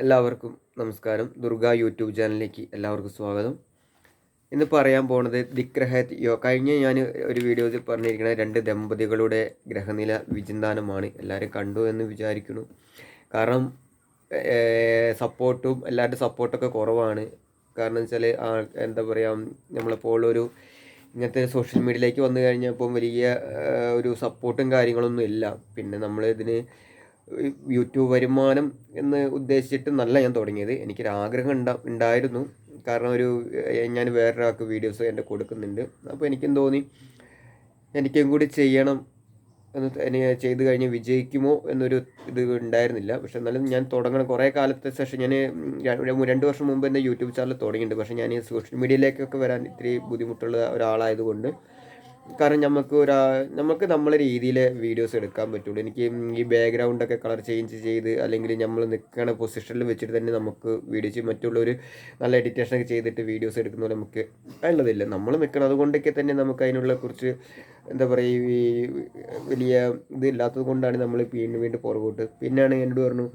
എല്ലാവർക്കും നമസ്കാരം. ദുർഗ യൂട്യൂബ് ചാനലിലേക്ക് എല്ലാവർക്കും സ്വാഗതം. ഇന്ന് പറയാൻ പോണത് ദിഗ്രഹത് യോ കഴിഞ്ഞ ഞാൻ ഒരു വീഡിയോയിൽ പറഞ്ഞിരിക്കുന്ന രണ്ട് ദമ്പതികളുടെ ഗ്രഹനില വിചിന്താനമാണ്. എല്ലാവരും കണ്ടു എന്ന് വിചാരിക്കുന്നു. കാരണം സപ്പോർട്ടും എല്ലാവരുടെ സപ്പോർട്ടൊക്കെ കുറവാണ്. കാരണം വെച്ചാൽ എന്താ പറയുക നമ്മളിപ്പോൾ ഒരു ഇങ്ങനത്തെ സോഷ്യൽ മീഡിയയിലേക്ക് വന്നു കഴിഞ്ഞപ്പോൾ വലിയ ഒരു സപ്പോർട്ടും കാര്യങ്ങളൊന്നും ഇല്ല. പിന്നെ നമ്മൾ ഇതിന് യൂട്യൂബ് വരുമാനം എന്ന് ഉദ്ദേശിച്ചിട്ട് നല്ല ഞാൻ തുടങ്ങിയത്. എനിക്കൊരു ആഗ്രഹം ഉണ്ടാ ഉണ്ടായിരുന്നു. കാരണം ഒരു ഞാൻ വേറൊരാൾക്ക് വീഡിയോസ് എന്റെ കൊടുക്കുന്നുണ്ട്. അപ്പോൾ എനിക്കും തോന്നി എനിക്കും കൂടി ചെയ്യണം എന്ന് ഇനി ചെയ്ത് കഴിഞ്ഞ് വിജയിക്കുമോ എന്നൊരു ഇത് ഉണ്ടായിരുന്നില്ല. പക്ഷെ എന്നാലും ഞാൻ തുടങ്ങണം. കുറേ കാലത്തെ ശേഷം ഞാൻ രണ്ട് വർഷം മുമ്പ് എന്റെ യൂട്യൂബ് ചാനൽ തുടങ്ങിയിട്ടുണ്ട്. പക്ഷേ ഞാൻ സോഷ്യൽ മീഡിയയിലേക്കൊക്കെ വരാൻ ഇത്തിരി ബുദ്ധിമുട്ടുള്ള ഒരാളായതുകൊണ്ട് കാരണം നമുക്ക് ഒരാ നമുക്ക് നമ്മളെ രീതിയിൽ വീഡിയോസ് എടുക്കാൻ പറ്റുള്ളൂ. എനിക്ക് ഈ ബാക്ക്ഗ്രൗണ്ടൊക്കെ കളർ ചേഞ്ച് ചെയ്ത് അല്ലെങ്കിൽ നമ്മൾ നിൽക്കുന്ന പൊസിഷനിൽ വെച്ചിട്ട് തന്നെ നമുക്ക് വീഡിയോ ചെയ്യും മറ്റുള്ളവർ നല്ല എഡിറ്റേഷനൊക്കെ ചെയ്തിട്ട് വീഡിയോസ് എടുക്കുന്ന പോലെ നമുക്ക് ഉള്ളതില്ല. നമ്മൾ നിൽക്കണം അതുകൊണ്ടൊക്കെ തന്നെ നമുക്ക് അതിനുള്ള കുറച്ച് എന്താ പറയുക ഈ വലിയ ഇതില്ലാത്തത് കൊണ്ടാണ് നമ്മൾ വീണ്ടും വീണ്ടും പുറകോട്ട്. പിന്നെയാണ് എന്നോട് പറഞ്ഞു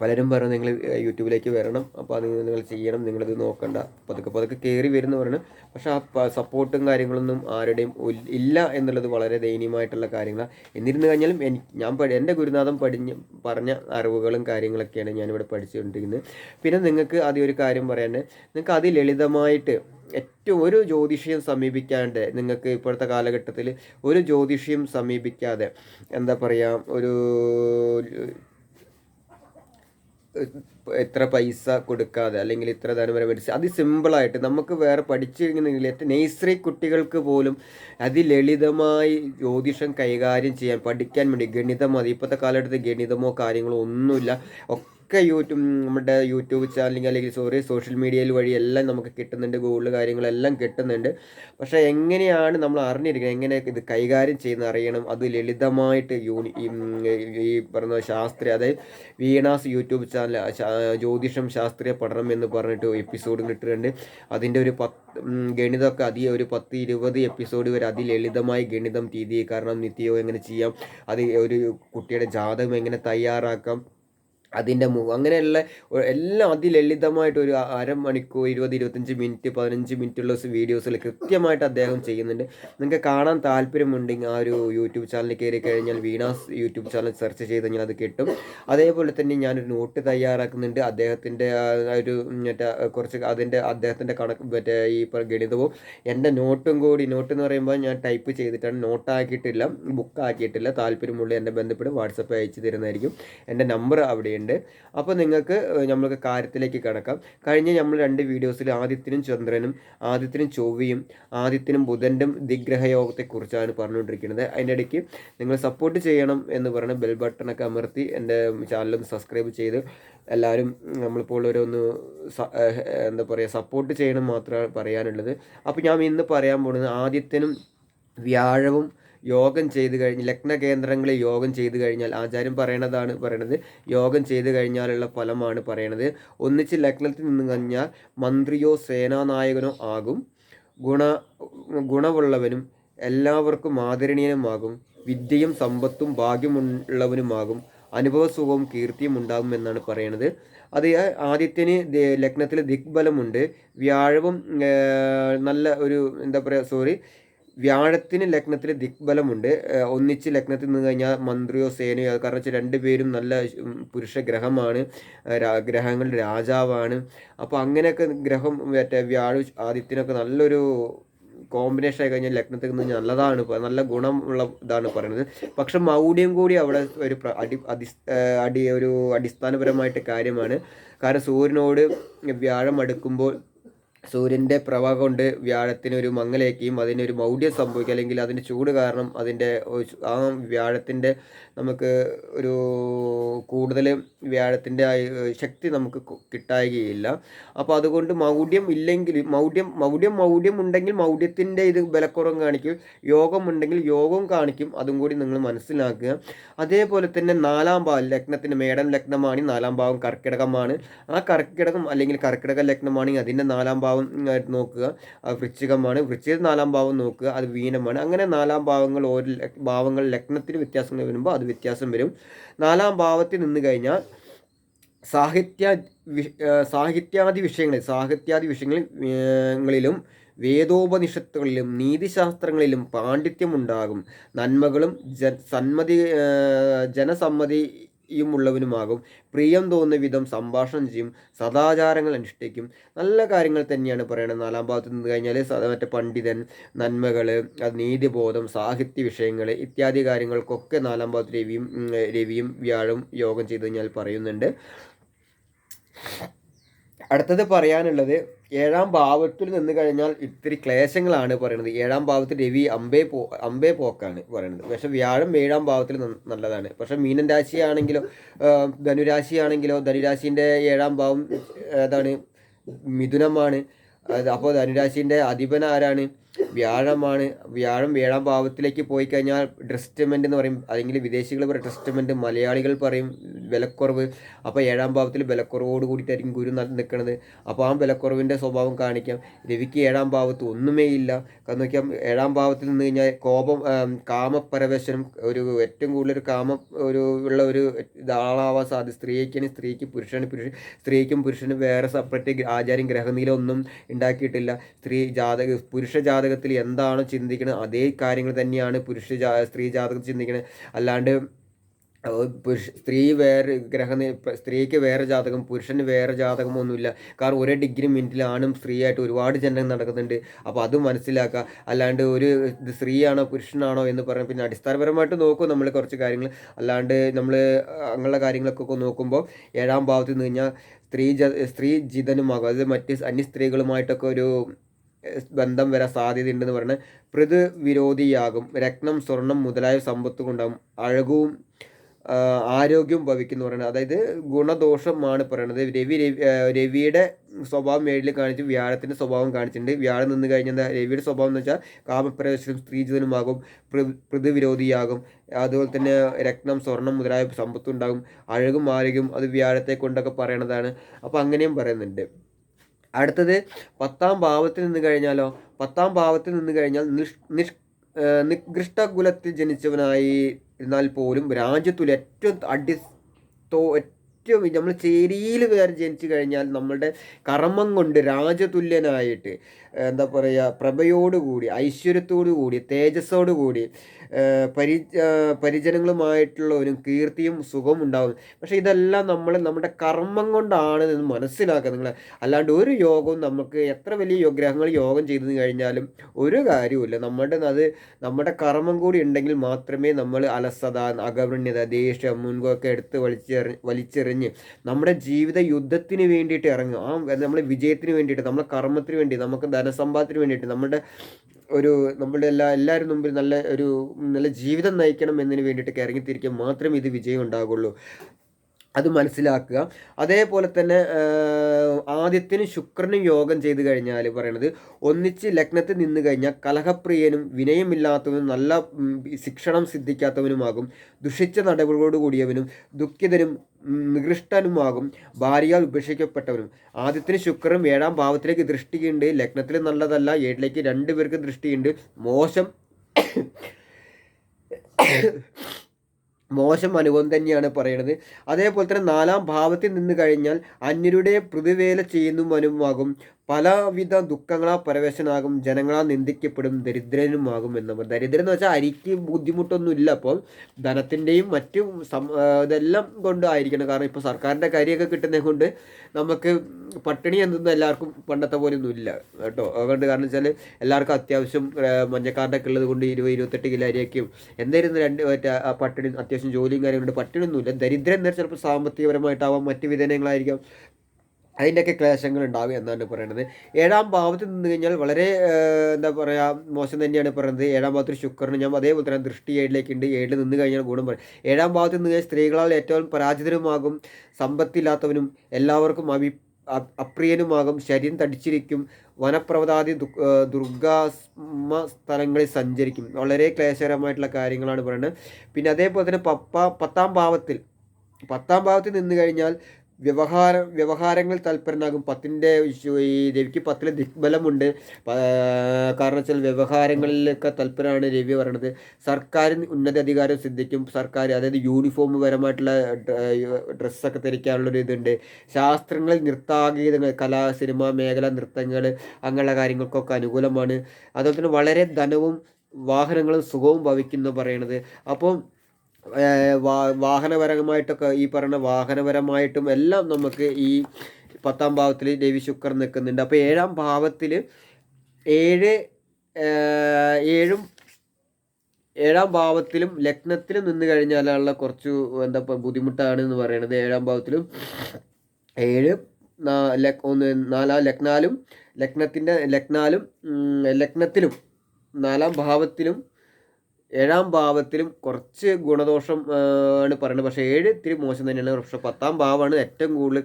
പലരും പറഞ്ഞു നിങ്ങൾ യൂട്യൂബിലേക്ക് വരണം. അപ്പോൾ അത് നിങ്ങൾ ചെയ്യണം നിങ്ങളിത് നോക്കണ്ട. പതുക്കെ പതുക്കെ കയറി വരുന്നു പറയണം. പക്ഷേ ആ സപ്പോർട്ടും കാര്യങ്ങളൊന്നും ആരുടെയും ഇല്ല എന്നുള്ളത് വളരെ ദയനീയമായിട്ടുള്ള കാര്യങ്ങളാണ്. എന്നിരുന്നു കഴിഞ്ഞാലും ഞാൻ പഠി എന്റെ ഗുരുനാഥം പഠിഞ്ഞ് പറഞ്ഞ അറിവുകളും കാര്യങ്ങളൊക്കെയാണ് ഞാനിവിടെ പഠിച്ചുകൊണ്ടിരിക്കുന്നത്. പിന്നെ നിങ്ങൾക്ക് ആദ്യം ഒരു കാര്യം പറയാണ്ട് നിങ്ങൾക്ക് അത് ലളിതമായിട്ട് ഏറ്റവും ഒരു ജ്യോതിഷിയും സമീപിക്കാണ്ട് നിങ്ങൾക്ക് ഇപ്പോഴത്തെ കാലഘട്ടത്തിൽ ഒരു ജ്യോതിഷിയും സമീപിക്കാതെ എന്താ പറയുക ഒരു 呃 എത്ര പൈസ കൊടുക്കാതെ അല്ലെങ്കിൽ ഇത്ര ധനം വരെ മേടിച്ച് അത് സിമ്പിളായിട്ട് നമുക്ക് വേറെ പഠിച്ചു കഴിഞ്ഞെങ്കിൽ നേഴ്സറി കുട്ടികൾക്ക് പോലും അതിലളിതമായി ജ്യോതിഷം കൈകാര്യം ചെയ്യാൻ പഠിക്കാൻ വേണ്ടി ഗണിതം മതി. ഇപ്പോഴത്തെ കാലഘട്ടത്തിൽ ഗണിതമോ കാര്യങ്ങളോ ഒന്നുമില്ല. ഒക്കെ യൂട്യൂബ് നമ്മുടെ യൂട്യൂബ് ചാനലിങ് അല്ലെങ്കിൽ സോറി സോഷ്യൽ മീഡിയയിൽ വഴി എല്ലാം നമുക്ക് കിട്ടുന്നുണ്ട്. ഗൂഗിൾ കാര്യങ്ങളെല്ലാം കിട്ടുന്നുണ്ട്. പക്ഷേ എങ്ങനെയാണ് നമ്മൾ അറിഞ്ഞിരിക്കുന്നത്? എങ്ങനെ ഇത് കൈകാര്യം ചെയ്യുന്ന അറിയണം? അത് ലളിതമായിട്ട് യൂണി ഈ, പറഞ്ഞ ശാസ്ത്രീയ അതായത് വീണാസ് യൂട്യൂബ് ചാനൽ ജ്യോതിഷം ശാസ്ത്രീയ പഠനം എന്ന് പറഞ്ഞിട്ട് എപ്പിസോഡ് കിട്ടുന്നുണ്ട് അതിന്റെ ഒരു പത്ത് ഗണിതമൊക്കെ അതി ഒരു പത്ത് ഇരുപത് എപ്പിസോഡ് വരെ അതിലളിതമായി ഗണിതം രീതി കാരണം നിത്യവും എങ്ങനെ ചെയ്യാം അത് ഒരു കുട്ടിയുടെ ജാതകം എങ്ങനെ തയ്യാറാക്കാം അതിന്റെ മു അങ്ങനെയുള്ള എല്ലാം അതിലളിതമായിട്ട് ഒരു അരമണിക്കൂർ ഇരുപത് ഇരുപത്തഞ്ച് മിനിറ്റ് പതിനഞ്ച് മിനിറ്റുള്ള വീഡിയോസിൽ കൃത്യമായിട്ട് അദ്ദേഹം ചെയ്യുന്നുണ്ട്. നിങ്ങൾക്ക് കാണാൻ താല്പര്യമുണ്ടെങ്കിൽ ആ ഒരു യൂട്യൂബ് ചാനൽ കയറി കഴിഞ്ഞാൽ വീണാസ് യൂട്യൂബ് ചാനൽ സെർച്ച് ചെയ്ത് കഴിഞ്ഞാൽ അത് കിട്ടും. അതേപോലെ തന്നെ ഞാനൊരു നോട്ട് തയ്യാറാക്കുന്നുണ്ട്. അദ്ദേഹത്തിന്റെ ഒരു മറ്റേ കുറച്ച് അതിന്റെ അദ്ദേഹത്തിന്റെ കണക്ക് മറ്റേ ഈ ഗണിതവും. എന്റെ നോട്ടും കൂടി നോട്ട് എന്ന് പറയുമ്പോൾ ഞാൻ ടൈപ്പ് ചെയ്തിട്ടാണ്. നോട്ടാക്കിയിട്ടില്ല ബുക്ക് ആക്കിയിട്ടില്ല താല്പര്യമുള്ള എന്നെ ബന്ധപ്പെട്ട് വാട്സപ്പ് അയച്ചു തരുന്നതായിരിക്കും. എന്റെ നമ്പർ അവിടെയുണ്ട്. അപ്പോൾ നിങ്ങൾക്ക് നമ്മൾക്ക് കാര്യത്തിലേക്ക് കിടക്കാം. കഴിഞ്ഞ നമ്മൾ രണ്ട് വീഡിയോസിൽ ആദിത്യനും ചന്ദ്രനും ആദിത്യനും ചൊവ്വയും ആദിത്യനും ബുധന്റെയും ദിഗ്രഹയോഗത്തെക്കുറിച്ചാണ് പറഞ്ഞുകൊണ്ടിരിക്കുന്നത്. അതിന്റെ ഇടയ്ക്ക് നിങ്ങൾ സപ്പോർട്ട് ചെയ്യണം എന്ന് പറഞ്ഞ് ബെൽ ബട്ടണൊക്കെ അമർത്തി എന്റെ ചാനലൊന്ന് സബ്സ്ക്രൈബ് ചെയ്ത് എല്ലാവരും നമ്മളിപ്പോൾ സ- എന്താ പറയുക സപ്പോർട്ട് ചെയ്യണം മാത്രമാണ് പറയാനുള്ളത്. അപ്പോൾ ഞാൻ ഇന്ന് പറയാൻ പോകുന്നത് ആദിത്യനും വ്യാഴവും യോഗം ചെയ്ത് കഴിഞ്ഞ് ലഗ്ന കേന്ദ്രങ്ങളിൽ യോഗം ചെയ്ത് കഴിഞ്ഞാൽ ആചാര്യം പറയണതാണ് പറയണത് യോഗം ചെയ്ത് കഴിഞ്ഞാലുള്ള ഫലമാണ് പറയണത്. ഒന്നിച്ച് ലഗ്നത്തിൽ നിന്ന് കഴിഞ്ഞാൽ മന്ത്രിയോ സേനാനായകനോ ആകും ഗുണ ഗുണമുള്ളവനും എല്ലാവർക്കും ആദരണീയനുമാകും വിദ്യയും സമ്പത്തും ഭാഗ്യമുള്ളവനുമാകും അനുഭവസുഖവും കീർത്തിയും ഉണ്ടാകും എന്നാണ് പറയുന്നത് അത് ആദിത്യന് ലഗ്നത്തിൽ ദിഗ്ബലമുണ്ട്. വ്യാഴവും നല്ല ഒരു എന്താ പറയുക സോറി വ്യാഴത്തിന് ലഗ്നത്തിൽ ദിഗ്ബലമുണ്ട് ഏഹ് ഒന്നിച്ച് ലഗ്നത്തിൽ നിന്ന് കഴിഞ്ഞാൽ മന്ത്രിയോ സേനയോ കാരണം വെച്ചാൽ രണ്ടുപേരും നല്ല പുരുഷ ഗ്രഹമാണ്. ഗ്രഹങ്ങളുടെ രാജാവാണ്. അപ്പോൾ അങ്ങനെയൊക്കെ ഗ്രഹം മറ്റേ വ്യാഴ ആദിത്യനൊക്കെ നല്ലൊരു കോമ്പിനേഷൻ ആയി കഴിഞ്ഞാൽ ലഗ്നത്തിൽ നിന്ന് നല്ലതാണ്. നല്ല നല്ല ഗുണമുള്ള ഇതാണ് പറയുന്നത്. പക്ഷെ മൗഢ്യം കൂടി അവിടെ ഒരു അടി അടി അടി ഒരു അടിസ്ഥാനപരമായിട്ട് കാര്യമാണ്. കാരണം സൂര്യനോട് വ്യാഴം അടുക്കുമ്പോൾ സൂര്യന്റെ പ്രഭ കൊണ്ട് വ്യാഴത്തിന് ഒരു മങ്ങലേക്കുകയും അതിനൊരു മൗഢ്യം സംഭവിക്കുക അല്ലെങ്കിൽ അതിന്റെ ചൂട് കാരണം അതിന്റെ ആ വ്യാഴത്തിന്റെ നമുക്ക് ഒരു കൂടുതൽ വ്യാഴത്തിന്റെ ശക്തി നമുക്ക് കിട്ടായികയില്ല. അപ്പോൾ അതുകൊണ്ട് മൗഢ്യം ഇല്ലെങ്കിൽ മൗഢ്യം മൗഢ്യം മൗഢ്യം ഉണ്ടെങ്കിൽ മൗഢ്യത്തിന്റെ ഇത് ബലക്കുറവും കാണിക്കും. യോഗം ഉണ്ടെങ്കിൽ യോഗവും കാണിക്കും. അതും കൂടി നിങ്ങൾ മനസ്സിലാക്കുക. അതേപോലെ തന്നെ നാലാം ഭാവം ലഗ്നത്തിന്റെ മേടം ലഗ്നമാണ് നാലാം ഭാവം കർക്കിടകമാണ്. ആ കർക്കിടകം അല്ലെങ്കിൽ കർക്കിടക ലഗ്നമാണെങ്കിൽ അതിന്റെ നാലാം ഭാവം ഉം, ആയിട്ട് നോക്കുക. വൃശ്ചികമാണ്. വൃശ്ചിക നാലാം ഭാവം നോക്കുക. അത് വീനമാണ്. അങ്ങനെ നാലാം ഭാവങ്ങൾ ഓരോ ഭാവങ്ങൾ ലഗ്നത്തിന് വ്യത്യാസങ്ങൾ വരുമ്പോൾ അത് വ്യത്യാസം വരും. നാലാം ഭാവത്തിൽ നിന്ന് കഴിഞ്ഞാൽ സാഹിത്യ സാഹിത്യാദി വിഷയങ്ങളിൽ സാഹിത്യാദി വിഷയങ്ങളിലും വേദോപനിഷത്തുകളിലും നീതിശാസ്ത്രങ്ങളിലും പാണ്ഡിത്യമുണ്ടാകും. നന്മകളും ജ സന്മതി ആ, ജനസമ്മതിയുമുള്ളവനുമാകും പ്രിയം തോന്നുന്ന വിധം സംഭാഷണം ചെയ്യും. സദാചാരങ്ങൾ അനുഷ്ഠിക്കും. നല്ല കാര്യങ്ങൾ തന്നെയാണ് പറയുന്നത് നാലാം ഭാഗത്ത് നിന്ന് കഴിഞ്ഞാൽ മറ്റേ പണ്ഡിതൻ നന്മകൾ നീതിബോധം സാഹിത്യ വിഷയങ്ങൾ ഇത്യാദി കാര്യങ്ങൾക്കൊക്കെ നാലാം ഭാഗത്ത് രവിയും രവിയും വ്യാഴം യോഗം ചെയ്ത് കഴിഞ്ഞാൽ പറയുന്നുണ്ട്. അടുത്തത് പറയാനുള്ളത് ഏഴാം ഭാവത്തിൽ നിന്ന് കഴിഞ്ഞാൽ ഇത്തിരി ക്ലേശങ്ങളാണ് പറയുന്നത് ഏഴാം ഭാവത്തിൽ രവി അമ്പേ പോ അമ്പേ പോക്കാണ് പറയുന്നത് പക്ഷെ വ്യാഴം ഏഴാം ഭാവത്തിൽ നല്ലതാണ്. പക്ഷെ മീനൻ രാശിയാണെങ്കിലോ ധനുരാശിയാണെങ്കിലോ ധനുരാശിന്റെ ഏഴാം ഭാവം ഏതാണ്? മിഥുനമാണ്. അപ്പോൾ ധനുരാശിന്റെ അധിപൻ ആരാണ്? വ്യാഴമാണ് വ്യാഴം ഏഴാം ഭാവത്തിലേക്ക് പോയി കഴിഞ്ഞാൽ ഡ്രസ്റ്റ്മെന്റ് എന്ന് പറയും. അല്ലെങ്കിൽ വിദേശികൾ പറയും ഡ്രസ്റ്റ്മെന്റ് മലയാളികൾ പറയും വിലക്കുറവ്. അപ്പോൾ ഏഴാം ഭാവത്തിൽ വിലക്കുറവോട് കൂടിയിട്ടായിരിക്കും ഗുരു നിൽക്കുന്നത് അപ്പോൾ ആ വിലക്കുറവിന്റെ സ്വഭാവം കാണിക്കാം. രവിക്ക് ഏഴാം ഭാവത്ത് ഒന്നുമേ ഇല്ല. കാരണം നോക്കിയാൽ ഏഴാം ഭാവത്തിൽ നിന്ന് കഴിഞ്ഞാൽ കോപം കാമപരവേശനം ഒരു ഏറ്റവും കൂടുതൽ ഒരു കാമ ഒരു ഉള്ള ഒരു ഇതാളാവാൻ സാധ്യത. സ്ത്രീക്കാണ് സ്ത്രീക്ക് പുരുഷന് പുരുഷ സ്ത്രീക്കും പുരുഷനും വേറെ സെപ്പറേറ്റ് ആചാര്യം ഗ്രഹനില ഒന്നും ഉണ്ടാക്കിയിട്ടില്ല. സ്ത്രീ ജാതക പുരുഷ ജാതകത്തിൽ എന്താണോ ചിന്തിക്കുന്നത് അതേ കാര്യങ്ങൾ തന്നെയാണ് പുരുഷ ജാ സ്ത്രീ ജാതകത്തിൽ ചിന്തിക്കുന്നത് അല്ലാണ്ട് പുരുഷ സ്ത്രീ വേറെ ഗ്രഹ സ്ത്രീക്ക് വേറെ ജാതകം പുരുഷന് വേറെ ജാതകം ഒന്നുമില്ല കാരണം ഒരേ ഡിഗ്രി മിനിറ്റിലാണും സ്ത്രീയായിട്ട് ഒരുപാട് ജനനം നടക്കുന്നുണ്ട്. അപ്പോൾ അത് മനസ്സിലാക്കുക. അല്ലാണ്ട് ഒരു ഇത് സ്ത്രീയാണോ പുരുഷനാണോ എന്ന് പറയാം പിന്നെ അടിസ്ഥാനപരമായിട്ട് നോക്കും നമ്മൾ കുറച്ച് കാര്യങ്ങൾ. അല്ലാണ്ട് നമ്മൾ അങ്ങനെയുള്ള കാര്യങ്ങളൊക്കെ നോക്കുമ്പോൾ ഏഴാം ഭാവത്തിൽ നിന്ന് കഴിഞ്ഞാൽ സ്ത്രീ സ്ത്രീ ജിതനുമാകും. അതായത് മറ്റ് അന്യ സ്ത്രീകളുമായിട്ടൊക്കെ ഒരു ബന്ധം വരാൻ സാധ്യതയുണ്ടെന്ന് പറയുന്നത് പൃഥ് വിരോധിയാകും രത്നം സ്വർണം മുതലായ സമ്പത്ത് കൊണ്ടാകും അഴകവും ആരോഗ്യവും ഭവിക്കുന്നു പറയുന്നത് അതായത് ഗുണദോഷമാണ് പറയുന്നത് രവി രവി രവിയുടെ സ്വഭാവം മേളിൽ കാണിച്ച് വ്യാഴത്തിന്റെ സ്വഭാവം കാണിച്ചിട്ടുണ്ട്. വ്യാഴം നിന്ന് കഴിഞ്ഞാൽ രവിയുടെ സ്വഭാവം എന്ന് വെച്ചാൽ കാമപ്രവേശനം സ്ത്രീജിതനുമാകും പൃഥുവിരോധിയാകും അതുപോലെ തന്നെ രക്തം സ്വർണം മുതലായ സമ്പത്തുണ്ടാകും. അഴകും ആരോഗ്യം അത് വ്യാഴത്തെ കൊണ്ടൊക്കെ പറയണതാണ്. അപ്പോൾ അങ്ങനെയും പറയുന്നുണ്ട്. അടുത്തത് പത്താം ഭാവത്തിൽ നിന്ന് കഴിഞ്ഞാലോ? പത്താം ഭാവത്തിൽ നിന്ന് കഴിഞ്ഞാൽ നിഷ് നിഷ് നികൃഷ്ടകുലത്തിൽ നികൃഷ്ട കുലത്തിൽ ജനിച്ചവനായി എന്നാൽ പോലും രാജ്യത്തിൽ ഏറ്റവും അടി ഏറ്റവും നമ്മൾ ചേരിയിൽ വേറെ ജനിച്ചു കഴിഞ്ഞാൽ നമ്മളുടെ കർമ്മം കൊണ്ട് രാജതുല്യനായിട്ട് എന്താ പറയുക പ്രഭയോടുകൂടി ഐശ്വര്യത്തോടു കൂടി തേജസ്സോടു കൂടി പരി പരിജനങ്ങളുമായിട്ടുള്ളവരും കീർത്തിയും സുഖവും ഉണ്ടാകും പക്ഷെ ഇതെല്ലാം നമ്മൾ നമ്മുടെ കർമ്മം കൊണ്ടാണ് എന്ന് മനസ്സിലാക്കുക നിങ്ങൾ അല്ലാണ്ട് ഒരു യോഗവും നമുക്ക് എത്ര വലിയ യോഗ്രഹങ്ങൾ യോഗം ചെയ്തു കഴിഞ്ഞാലും ഒരു കാര്യവുമില്ല. നമ്മുടെ അത് നമ്മുടെ കർമ്മം കൂടി ഉണ്ടെങ്കിൽ മാത്രമേ നമ്മൾ അലസത അഗവണ്യത ദേഷ്യം മുൻകൊക്കെ എടുത്ത് വലിച്ചെറി വലിച്ചെറിഞ്ഞ് നമ്മുടെ ജീവിത യുദ്ധത്തിന് വേണ്ടിയിട്ട് ഇറങ്ങും ആ നമ്മുടെ വിജയത്തിന് വേണ്ടിയിട്ട് നമ്മുടെ കർമ്മത്തിന് വേണ്ടി നമുക്ക് ധനസമ്പാദത്തിന് വേണ്ടിയിട്ട് നമ്മുടെ ഒരു നമ്മുടെ എല്ലാ എല്ലാവരും മുമ്പിൽ നല്ല ഒരു നല്ല ജീവിതം നയിക്കണം എന്നതിന് വേണ്ടിയിട്ടൊക്കെ ഇറങ്ങിത്തിരിക്കാൻ മാത്രമേ ഇത് വിജയം ഉണ്ടാകുള്ളൂ അത് മനസ്സിലാക്കുക. അതേപോലെ തന്നെ ആദ്യത്തിന് ശുക്രനും യോഗം ചെയ്ത് കഴിഞ്ഞാൽ പറയണത് ഒന്നിച്ച് ലഗ്നത്തിൽ നിന്ന് കഴിഞ്ഞാൽ കലഹപ്രിയനും വിനയമില്ലാത്തവനും നല്ല ശിക്ഷണം സിദ്ധിക്കാത്തവനുമാകും ദുഷിച്ച നടപടികളോട് കൂടിയവനും ദുഃഖിതനും നികൃഷ്ടനുമാകും ഭാര്യയാൽ ഉപേക്ഷിക്കപ്പെട്ടവനും. ആദ്യത്തിന് ശുക്രനും ഏഴാം ഭാവത്തിലേക്ക് ദൃഷ്ടിയുണ്ട്. ലഗ്നത്തിൽ നല്ലതല്ല ഏഴിലേക്ക് രണ്ട് പേർക്ക് ദൃഷ്ടിയുണ്ട്. മോശം മോശം അനുഭവം തന്നെയാണ് പറയുന്നത് അതേപോലെ തന്നെ നാലാം ഭാവത്തിൽ നിന്ന് കഴിഞ്ഞാൽ അന്യരുടെ പ്രതിവേല ചെയ്യുന്നവനുമാകും പലവിധ ദുഃഖങ്ങളാ പരവേശനാകും ജനങ്ങളാ നിന്ദിക്കപ്പെടും ദരിദ്രനുമാകും എന്ന് പറയും ദരിദ്രൻ എന്ന് വെച്ചാൽ അരിക്ക് ബുദ്ധിമുട്ടൊന്നും ഇല്ല അപ്പോൾ ധനത്തിന്റെയും മറ്റും സം ഇതെല്ലാം ഇതെല്ലാം കൊണ്ടായിരിക്കണം കാരണം ഇപ്പോൾ സർക്കാരിന്റെ കാര്യമൊക്കെ കിട്ടുന്നത് കൊണ്ട് നമുക്ക് പട്ടിണി എന്തെന്ന് എല്ലാവർക്കും പണ്ടത്തെ പോലെ ഒന്നും ഇല്ല കേട്ടോ. അതുകൊണ്ട് കാരണം വെച്ചാൽ എല്ലാവർക്കും അത്യാവശ്യം മഞ്ഞക്കാരുടെ ഉള്ളത് കൊണ്ട് ഇരുപത് ഇരുപത്തെട്ട് കിലോ അരിയൊക്കെയും എന്തായിരുന്നു രണ്ട് മറ്റേ പട്ടിണി അത്യാവശ്യം ജോലിയും കാര്യങ്ങളുണ്ട് പട്ടിണിയൊന്നുമില്ല ദരിദ്രൻ എന്ന് ചിലപ്പോൾ സാമ്പത്തികപരമായിട്ടാവാം മറ്റ് വിധേനങ്ങളായിരിക്കാം അതിന്റെയൊക്കെ ക്ലേശങ്ങൾ ഉണ്ടാവും എന്നാണ് പറയുന്നത് ഏഴാം ഭാവത്തിൽ നിന്ന് കഴിഞ്ഞാൽ വളരെ എന്താ പറയുക മോശം തന്നെയാണ് പറയുന്നത് ഏഴാം ഭാവത്തിൽ ശുക്രന് ഞാൻ അതേപോലെ തന്നെ ദൃഷ്ടി ഏഴിലേക്കുണ്ട്. ഏഴിൽ നിന്ന് കഴിഞ്ഞാൽ ഗുണം പറയും. ഏഴാം ഭാവത്തിൽ നിന്ന് കഴിഞ്ഞാൽ സ്ത്രീകളാൽ ഏറ്റവും പരാജിതനുമാകും സമ്പത്തില്ലാത്തവനും എല്ലാവർക്കും അഭി അപ്രിയനുമാകും. ശരീരം തടിച്ചിരിക്കും. വനപ്രവതാതി ദുർഗാസ്മ സ്ഥലങ്ങളിൽ സഞ്ചരിക്കും. വളരെ ക്ലേശകരമായിട്ടുള്ള കാര്യങ്ങളാണ് പറയുന്നത് പിന്നെ അതേപോലെ തന്നെ പപ്പ പത്താം ഭാവത്തിൽ പത്താം ഭാവത്തിൽ നിന്ന് കഴിഞ്ഞാൽ വ്യവഹാര വ്യവഹാരങ്ങളിൽ തൽപരനാകും. പത്തിന്റെ ഈ രവിക്ക് പത്തിൽ ദിഗ്ബലമുണ്ട്. കാരണം വെച്ചാൽ വ്യവഹാരങ്ങളിലൊക്കെ തൽപരമാണ് രവി പറയണത്. സർക്കാർ ഉന്നത അധികാരം സിദ്ധിക്കും. സർക്കാർ അതായത് യൂണിഫോം പരമായിട്ടുള്ള ഡ്രസ്സൊക്കെ ധരിക്കാനുള്ളൊരു ഇതുണ്ട്. ശാസ്ത്രങ്ങളിൽ നൃത്താഗീതങ്ങൾ കലാ സിനിമ മേഖല നൃത്തങ്ങൾ അങ്ങനെയുള്ള കാര്യങ്ങൾക്കൊക്കെ അനുകൂലമാണ്. അതുപോലെ തന്നെ വളരെ ധനവും വാഹനങ്ങളും സുഖവും ഭവിക്കുന്നു പറയണത്. അപ്പം വാഹനപരമായിട്ടൊക്കെ ഈ പറയുന്ന വാഹനപരമായിട്ടും എല്ലാം നമുക്ക് ഈ പത്താം ഭാവത്തിൽ രവി ശുക്രൻ നിൽക്കുന്നുണ്ട്. അപ്പോൾ ഏഴാം ഭാവത്തിൽ ഏഴ് ഏഴും ഏഴാം ഭാവത്തിലും ലഗ്നത്തിലും നിന്ന് കഴിഞ്ഞാലുള്ള കുറച്ച് എന്താ ബുദ്ധിമുട്ടാണ് എന്ന് പറയുന്നത് ഏഴാം ഭാവത്തിലും ഏഴ് ഒന്ന് നാലാം ലഗ്നാലും ലഗ്നത്തിന്റെ ലഗ്നാലും ലഗ്നത്തിലും നാലാം ഭാവത്തിലും ഏഴാം ഭാവത്തിലും കുറച്ച് ഗുണദോഷം ആണ് പറയുന്നത്. പക്ഷേ ഏഴ് ഇത്തിരി മോശം തന്നെയാണ്. പക്ഷേ പത്താം ഭാവമാണ് ഏറ്റവും കൂടുതൽ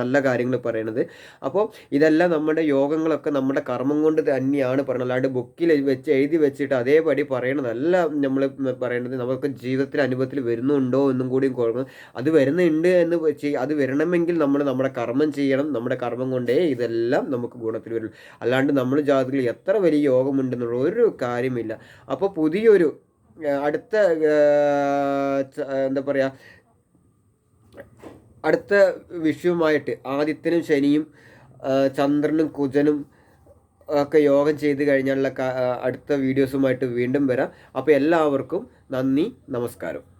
നല്ല കാര്യങ്ങൾ പറയണത്. അപ്പോൾ ഇതെല്ലാം നമ്മുടെ യോഗങ്ങളൊക്കെ നമ്മുടെ കർമ്മം കൊണ്ട് തന്നെയാണ് പറയുന്നത് അല്ലാണ്ട് ബുക്കിൽ വെച്ച് എഴുതി വെച്ചിട്ട് അതേപടി പറയണതല്ല നമ്മൾ പറയുന്നത് നമുക്ക് ജീവിതത്തിൽ അനുഭവത്തിൽ വരുന്നുണ്ടോ എന്നും കൂടിയും കുഴപ്പം അത് വരുന്നുണ്ട് എന്ന് അത് വരണമെങ്കിൽ നമ്മൾ നമ്മുടെ കർമ്മം ചെയ്യണം. നമ്മുടെ കർമ്മം കൊണ്ടേ ഇതെല്ലാം നമുക്ക് ഗുണത്തിൽ വരുള്ളൂ അല്ലാണ്ട് നമ്മൾ ജാതകളിൽ എത്ര വലിയ യോഗമുണ്ടെന്നുള്ള ഒരു കാര്യമില്ല. അപ്പോൾ പുതിയൊരു അടുത്ത എന്താ പറയുക അടുത്ത വിഷുവുമായിട്ട് ആദിത്യനും ശനിയും ചന്ദ്രനും കുജനും ഒക്കെ യോഗം ചെയ്ത് കഴിഞ്ഞാലുള്ള അടുത്ത വീഡിയോസുമായിട്ട് വീണ്ടും വരാം. അപ്പോൾ എല്ലാവർക്കും നന്ദി നമസ്കാരം.